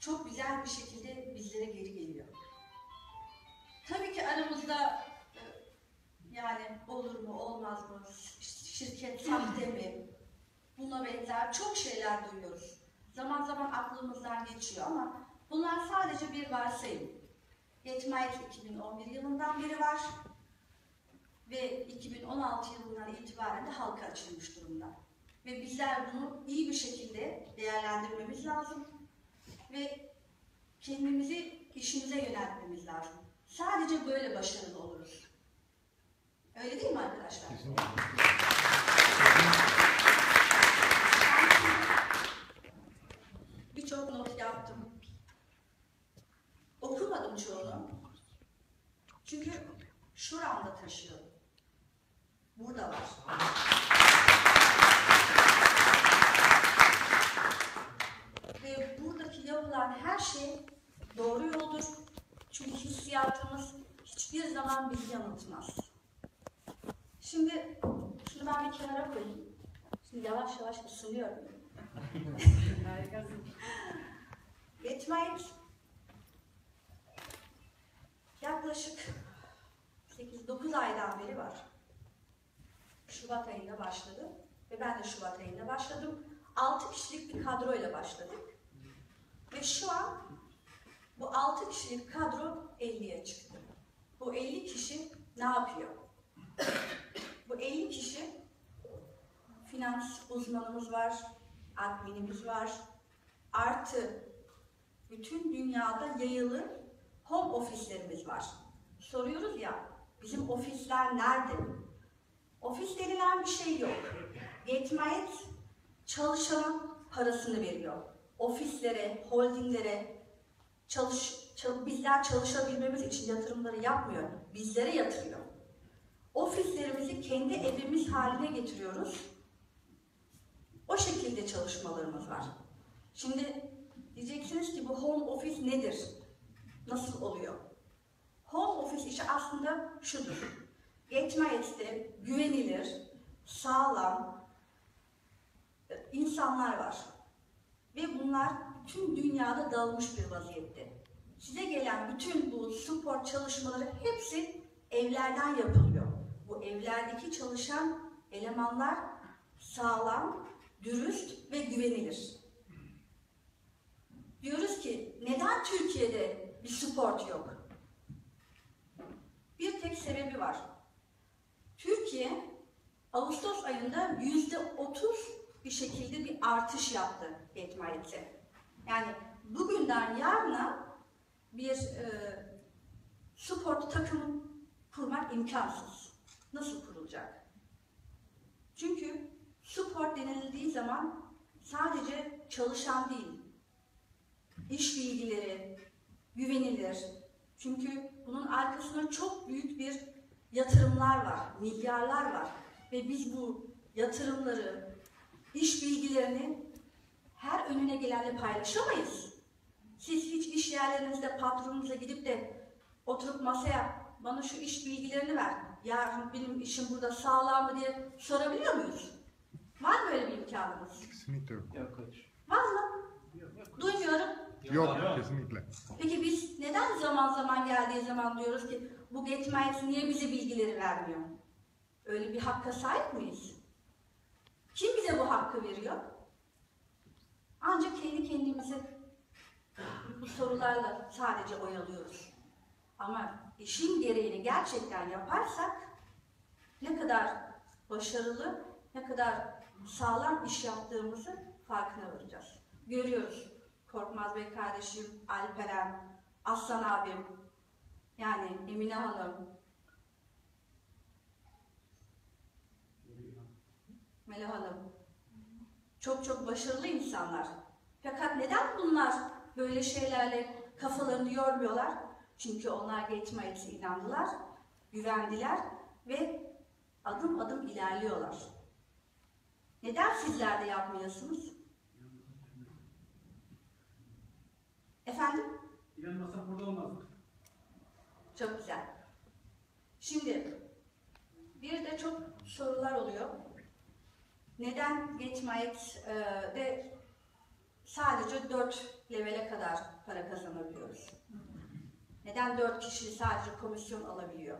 çok güzel bir şekilde bizlere geri geliyor. Tabii ki aramızda e, yani olur mu olmaz mı, şirket sahte mi, buna benzer çok şeyler duyuyoruz. Zaman zaman aklımızdan geçiyor ama bunlar sadece bir varsayım. Yetmayet 2011 yılından beri var ve 2016 yılından itibaren de halka açılmış durumda. Ve bizler bunu iyi bir şekilde değerlendirmemiz lazım ve kendimizi işimize yöneltmemiz lazım. Sadece böyle başarılı oluruz. Öyle değil mi arkadaşlar? Kesinlikle. Birçok not yaptım. Okumadım çoğunu. Çünkü şuramda taşıyorum. Burada var. Ve buradaki yapılan her şey doğru yoldur. Çünkü hissiyatımız hiçbir zaman bizi yanıltmaz. Şimdi şunu ben bir kenara koyayım. Şimdi yavaş yavaş ısınıyorum. Yetmayet yaklaşık 8-9 aydan beri var. Şubat ayında başladı ve ben de Şubat ayında başladım. 6 kişilik bir kadroyla başladık. Ve şu an bu 6 kişilik kadro 50'ye çıktı. Bu 50 kişi ne yapıyor? Bu 50 kişi finans uzmanımız var, adminimiz var, artı bütün dünyada yayılı home ofislerimiz var. Soruyoruz ya, bizim ofisler nerede? Ofis denilen bir şey yok. Yetmayet çalışanın parasını veriyor. Ofislere, holdinglere, çalış, çal- bizler çalışabilmemiz için yatırımları yapmıyor. Bizlere yatırıyor. Ofislerimizi kendi evimiz haline getiriyoruz. O şekilde çalışmalarımız var. Şimdi diyeceksiniz ki bu home office nedir? Nasıl oluyor? Home office işi aslında şudur. Yetmeyette güvenilir, sağlam e, insanlar var. Ve bunlar tüm dünyada dağılmış bir vaziyette. Size gelen bütün bu spor çalışmaları hepsi evlerden yapılıyor. Bu evlerdeki çalışan elemanlar sağlam, dürüst ve güvenilir. Diyoruz ki neden Türkiye'de bir sport yok? Bir tek sebebi var. Türkiye Ağustos ayında yüzde otuz bir şekilde bir artış yaptı etmayette. Yani bugünden yarına bir e, spor takımı kurmak imkansız. Nasıl kurulacak? Çünkü spor denildiği zaman sadece çalışan değil, iş bilgileri, güvenilir. Çünkü bunun arkasında çok büyük bir yatırımlar var, milyarlar var. Ve biz bu yatırımları, iş bilgilerini her önüne gelenle paylaşamayız. Siz hiç iş yerlerinizde patronunuza gidip de oturup masaya bana şu iş bilgilerini ver. Yarın benim işim burada sağlam mı diye sorabiliyor muyuz? Var mı öyle bir imkanımız? Kesinlikle yok. Yok hayır. Var mı? Duymuyorum. Yok, kesinlikle. Peki biz neden zaman zaman geldiği zaman diyoruz ki bu Getmez niye bize bilgileri vermiyor? Öyle bir hakka sahip miyiz? Kim bize bu hakkı veriyor? Ancak kendi kendimizi bu sorularla sadece oyalıyoruz. Ama işin gereğini gerçekten yaparsak ne kadar başarılı, ne kadar sağlam iş yaptığımızı farkına varacağız. Görüyoruz. Korkmaz Bey kardeşim, Alperen, Aslan abim, yani Emine Hanım, Melih Hanım. Çok çok başarılı insanlar. Fakat neden bunlar böyle şeylerle kafalarını yormuyorlar? Çünkü onlar geçmeyesi inandılar, güvendiler ve adım adım ilerliyorlar. Neden sizler de yapmıyorsunuz? Efendim? İnanmasak burada olmazdık. Çok güzel. Şimdi bir de çok sorular oluyor. Neden Getmayet e, de sadece 4 levele kadar para kazanabiliyoruz. Neden 4 kişi sadece komisyon alabiliyor?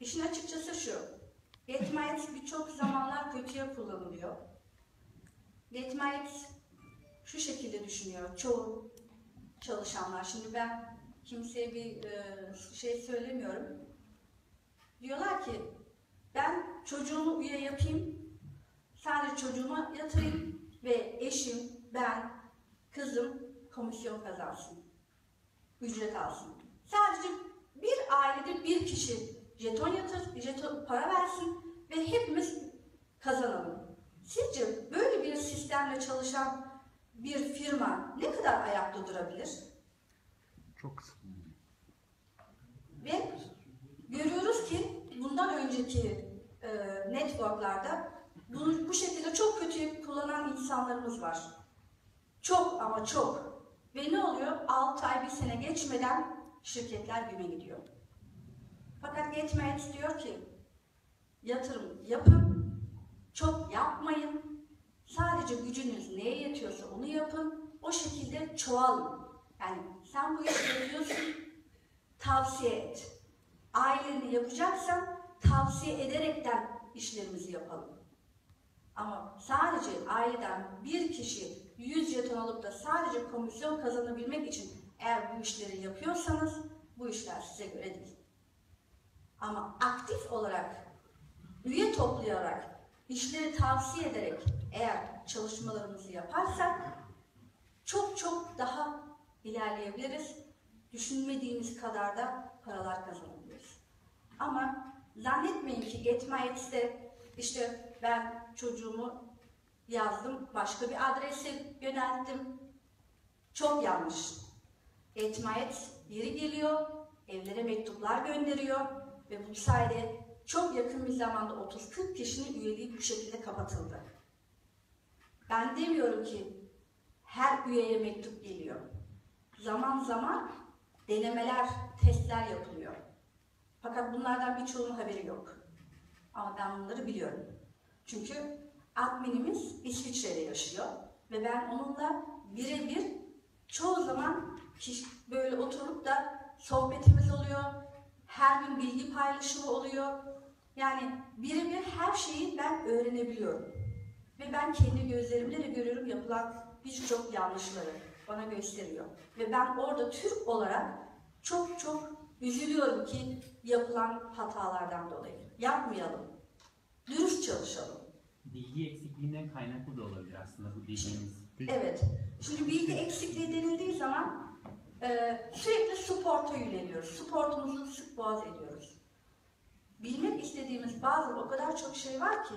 İşin açıkçası şu. Yetmayet birçok zamanlar kötüye kullanılıyor. Yetmayet şu şekilde düşünüyor çoğu çalışanlar. Şimdi ben kimseye bir e, şey söylemiyorum. Diyorlar ki ben çocuğumu üye yapayım, sadece çocuğuma yatırayım ve eşim, ben, kızım komisyon kazansın, ücret alsın. Sadece bir ailede bir kişi jeton yatır, jeton para versin ve hepimiz kazanalım. Sizce böyle bir sistemle çalışan bir firma ne kadar ayakta durabilir? Çok kısa. Ve görüyoruz ki bundan önceki e, networklarda bunu bu şekilde çok kötü kullanan insanlarımız var. Çok ama çok. Ve ne oluyor? 6 ay, bir sene geçmeden şirketler güme gidiyor. Fakat Yetmez diyor ki yatırım yapın, çok yapmayın. Sadece gücünüz neye yetiyorsa onu yapın. O şekilde çoğalın. Yani sen bu işi yapıyorsun, tavsiye et. Aileni yapacaksan tavsiye ederekten işlerimizi yapalım. Ama sadece aileden bir kişi 100 jeton alıp da sadece komisyon kazanabilmek için eğer bu işleri yapıyorsanız bu işler size göre değil. Ama aktif olarak, üye toplayarak, işleri tavsiye ederek eğer çalışmalarımızı yaparsak çok çok daha ilerleyebiliriz. Düşünmediğimiz kadar da paralar kazanabiliriz. Ama zannetmeyin ki Getmayet'te işte ben çocuğumu yazdım, başka bir adrese yönelttim. Çok yanlış. Getmayet yeri geliyor, evlere mektuplar gönderiyor ve bu sayede çok yakın bir zamanda 30-40 kişinin üyeliği bu şekilde kapatıldı. Ben demiyorum ki her üyeye mektup geliyor. Zaman zaman denemeler, testler yapılıyor. Fakat bunlardan birçoğunun haberi yok. Ama ben bunları biliyorum. Çünkü adminimiz İsviçre'de yaşıyor ve ben onunla birebir çoğu zaman böyle oturup da sohbetimiz oluyor. Her gün bilgi paylaşımı oluyor. Yani birebir her şeyi ben öğrenebiliyorum. Ve ben kendi gözlerimle de görüyorum yapılan birçok yanlışları bana gösteriyor. Ve ben orada Türk olarak çok çok üzülüyorum ki yapılan hatalardan dolayı. Yapmayalım. Dürüst çalışalım. Bilgi eksikliğinden kaynaklı da olabilir aslında bu dediğiniz. Evet. Şimdi bilgi eksikliği denildiği zaman e, sürekli support'a yöneliyoruz. Supportumuzu sık boğaz ediyoruz. Bilmek istediğimiz bazı o kadar çok şey var ki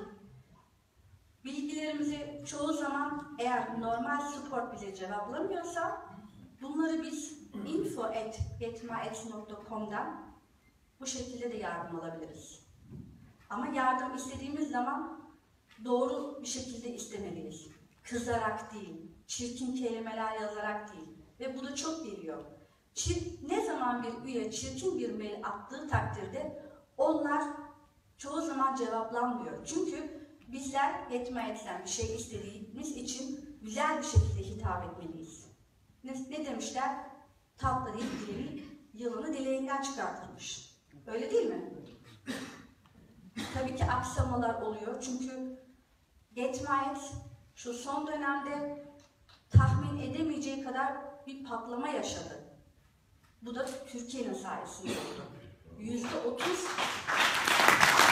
bilgilerimizi çoğu zaman eğer normal support bize cevaplamıyorsa bunları biz info.getmaet.com'dan bu şekilde de yardım alabiliriz. Ama yardım istediğimiz zaman doğru bir şekilde istemeliyiz. Kızarak değil, çirkin kelimeler yazarak değil. Ve bu da çok geliyor. Çir- ne zaman bir üye çirkin bir mail attığı takdirde onlar çoğu zaman cevaplanmıyor. Çünkü bizler yetme etsen bir şey istediğimiz için güzel bir şekilde hitap etmeliyiz. Ne, ne demişler? Tatlı değil dileği yılanı dileğinden çıkartılmış. Öyle değil mi? Tabii ki aksamalar oluyor. Çünkü Getmayet şu son dönemde tahmin edemeyeceği kadar bir patlama yaşadı. Bu da Türkiye'nin sayesinde oldu. Yüzde otuz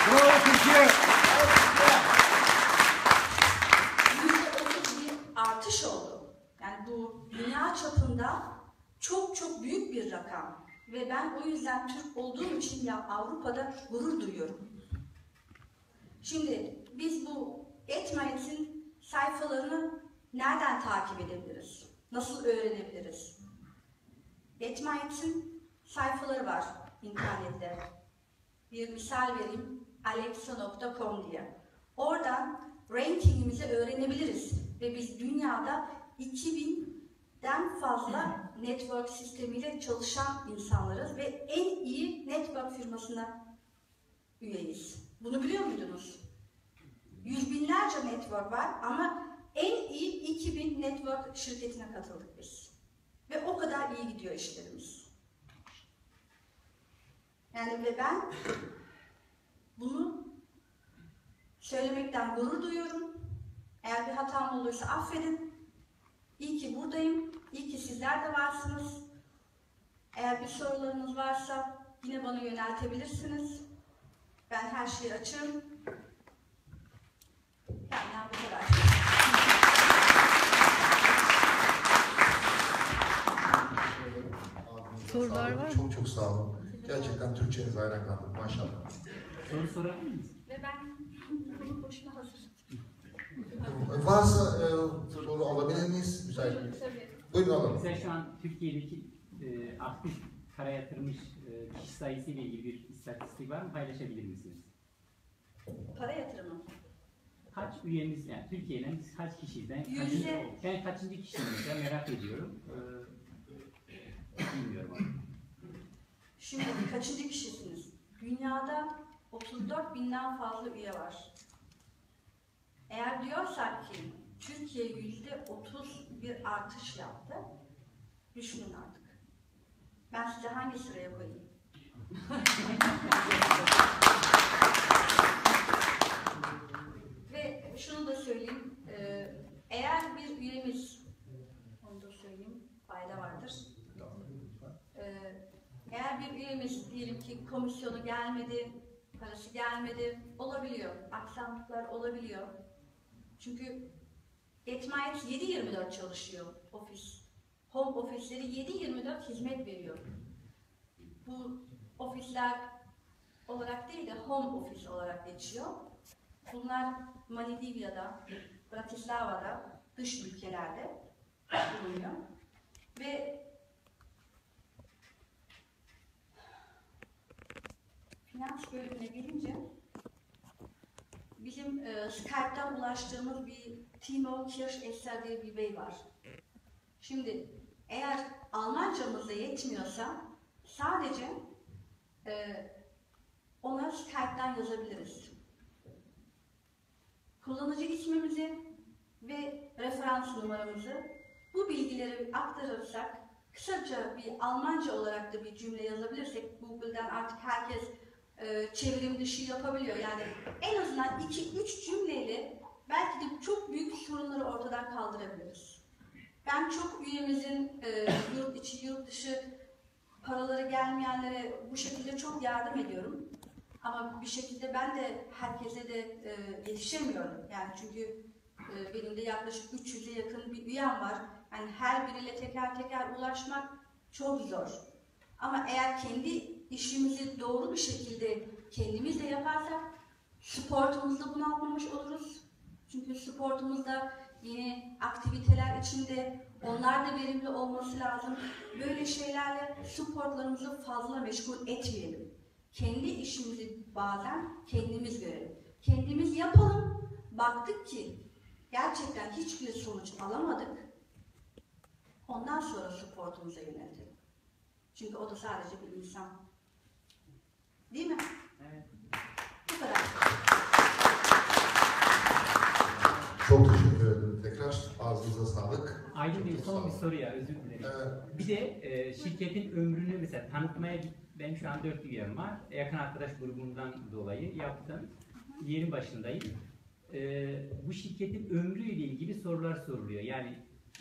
Bravo Türkiye. yüzde otuz bir artış oldu. Yani bu dünya çapında çok çok büyük bir rakam. Ve ben o yüzden Türk olduğum için ya Avrupa'da gurur duyuyorum. Şimdi biz bu Etmayet'in sayfalarını nereden takip edebiliriz? Nasıl öğrenebiliriz? Etmayet'in sayfaları var internette. Bir misal vereyim. alexa.com diye. Oradan rankingimizi öğrenebiliriz. Ve biz dünyada 2000'den fazla network sistemiyle çalışan insanlarız ve en iyi network firmasına üyeyiz. Bunu biliyor muydunuz? Yüz binlerce network var ama en iyi 2000 network şirketine katıldık biz. Ve o kadar iyi gidiyor işlerimiz. Yani ve ben bunu söylemekten gurur duyuyorum. Eğer bir hatam olursa affedin. İyi ki buradayım. İyi ki sizler de varsınız. Eğer bir sorularınız varsa yine bana yöneltebilirsiniz. Ben her şeyi açığım. Benden bu kadar. Sorular var mı? Çok çok sağ olun. Gerçekten Türkçeniz hayran kaldım. Maşallah. Soru sorabilir miyiz? Ve ben bunu boşuna hazır. Varsa e, soru alabilir miyiz? Müsait? Tabii. Buyurun alalım. Mesela şu an Türkiye'deki e, aktif para yatırmış e, kişi sayısı ile ilgili bir istatistik var mı? Paylaşabilir misiniz? Para yatırımı. Kaç üyemiz, yani Türkiye'den biz kaç kişiden, kaçıncı, Yüzde- ben kaçıncı kişimiz de merak ediyorum. Ee, bilmiyorum. Şimdi kaçıncı kişisiniz? Dünyada 34 binden fazla üye var. Eğer diyorsak ki Türkiye yüzde 30 bir artış yaptı, düşünün artık. Ben size hangi sıraya koyayım? Ve şunu da söyleyeyim, e, eğer bir üyemiz, onu da söyleyeyim, fayda vardır. Ee, eğer bir üyemiz diyelim ki gelmedi, parası gelmedi, olabiliyor. Aksaklıklar olabiliyor. Çünkü Etmayet 7-24 çalışıyor ofis. Home ofisleri 7-24 hizmet veriyor. Bu ofisler olarak değil de home office olarak geçiyor. Bunlar Maldivya'da, Bratislava'da, dış ülkelerde bulunuyor. Ve finans bölümüne gelince bizim e, Skype'dan ulaştığımız bir Timo Kirschesser diye bir bey var. Şimdi eğer Almancamız da yetmiyorsa sadece e, ona Skype'dan yazabiliriz. Kullanıcı ismimizi ve referans numaramızı bu bilgileri aktarırsak kısaca bir Almanca olarak da bir cümle yazabilirsek Google'dan artık herkes e, çevrim dışı yapabiliyor. Yani en azından 2-3 cümleyle belki de çok büyük sorunları ortadan kaldırabiliriz. Ben çok üyemizin e, yurt içi yurt dışı paraları gelmeyenlere bu şekilde çok yardım ediyorum. Ama bir şekilde ben de herkese de e, yetişemiyorum. Yani çünkü e, benim de yaklaşık 300'e yakın bir üyem var. Yani her biriyle teker teker ulaşmak çok zor. Ama eğer kendi işimizi doğru bir şekilde kendimiz de yaparsak sportumuzda bunaltmamış oluruz. Çünkü sportumuzda yeni aktiviteler içinde onlar da verimli olması lazım. Böyle şeylerle sportlarımızı fazla meşgul etmeyelim. Kendi işimizi bazen kendimiz görelim. Kendimiz yapalım. Baktık ki gerçekten hiçbir sonuç alamadık. Ondan sonra sportumuza yöneltelim. Çünkü o da sadece bir insan. Değil mi? Evet. Bu kadar. Çok teşekkür ederim tekrar. Ağzınıza sağlık. Aydın Bey son bir soru ya özür dilerim. Evet. Bir de e, şirketin ömrünü mesela tanıtmaya ben şu an dört üyem var. Yakın arkadaş grubundan dolayı yaptım. Yerin başındayım. E, bu şirketin ömrüyle ilgili sorular soruluyor. Yani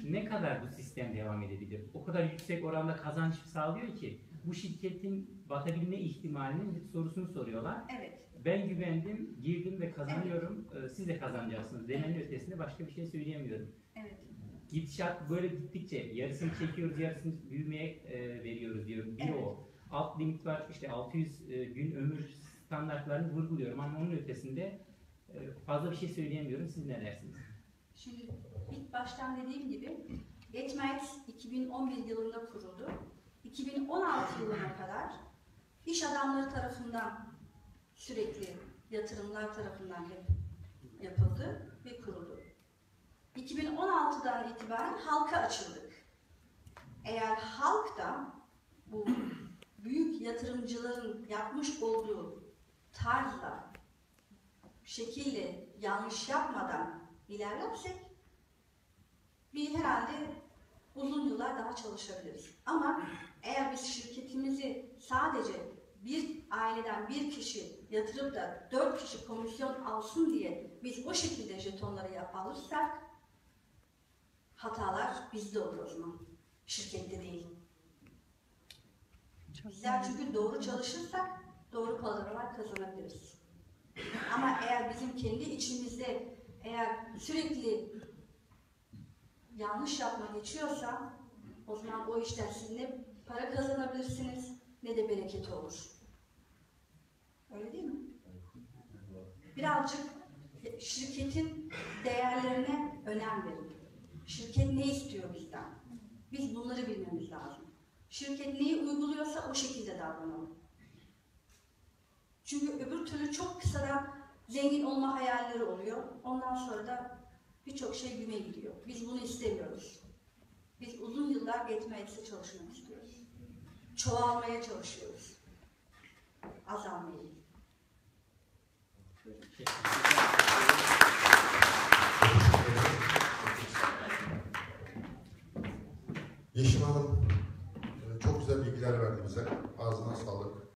ne kadar bu sistem devam edebilir? O kadar yüksek oranda kazanç sağlıyor ki bu şirketin batabilme ihtimalinin sorusunu soruyorlar. Evet. Ben güvendim, girdim ve kazanıyorum. E, siz de kazanacaksınız. Demenin ötesinde başka bir şey söyleyemiyorum. Evet. Gidişat böyle gittikçe yarısını çekiyoruz, yarısını büyümeye e, veriyoruz diyor. Bir Evet. o. Alt limit var işte 600 e, gün ömür standartlarını vurguluyorum ama onun ötesinde e, fazla bir şey söyleyemiyorum. Siz ne dersiniz? Şimdi ilk baştan dediğim gibi Getmelt 2011 yılında kuruldu. 2016 yılına kadar iş adamları tarafından sürekli yatırımlar tarafından hep yapıldı ve kuruldu. 2016'dan itibaren halka açıldık. Eğer halk da bu büyük yatırımcıların yapmış olduğu tarzla, şekilde yanlış yapmadan ilerlersek bir herhalde uzun yıllar daha çalışabiliriz. Ama eğer biz şirketimizi sadece bir aileden bir kişi yatırıp da dört kişi komisyon alsın diye biz o şekilde jetonları alırsak hatalar bizde olur o zaman. Şirkette değil. Bizler çünkü doğru çalışırsak doğru paralar kazanabiliriz. Ama eğer bizim kendi içimizde eğer sürekli yanlış yapma geçiyorsa o zaman o işten siz ne para kazanabilirsiniz ne de bereketi olur. Öyle değil mi? Birazcık şirketin değerlerine önem verin. Şirket ne istiyor bizden? Biz bunları bilmemiz lazım. Şirket neyi uyguluyorsa o şekilde davranalım. Çünkü öbür türlü çok kısadan zengin olma hayalleri oluyor. Ondan sonra da birçok şey güme gidiyor. Biz bunu istemiyoruz. Biz uzun yıllar Getmex'te çalışmak istiyoruz. Çoğalmaya çalışıyoruz. Azalmayı. Yeşim Hanım e, çok güzel bilgiler verdi bize. Ağzına sağlık.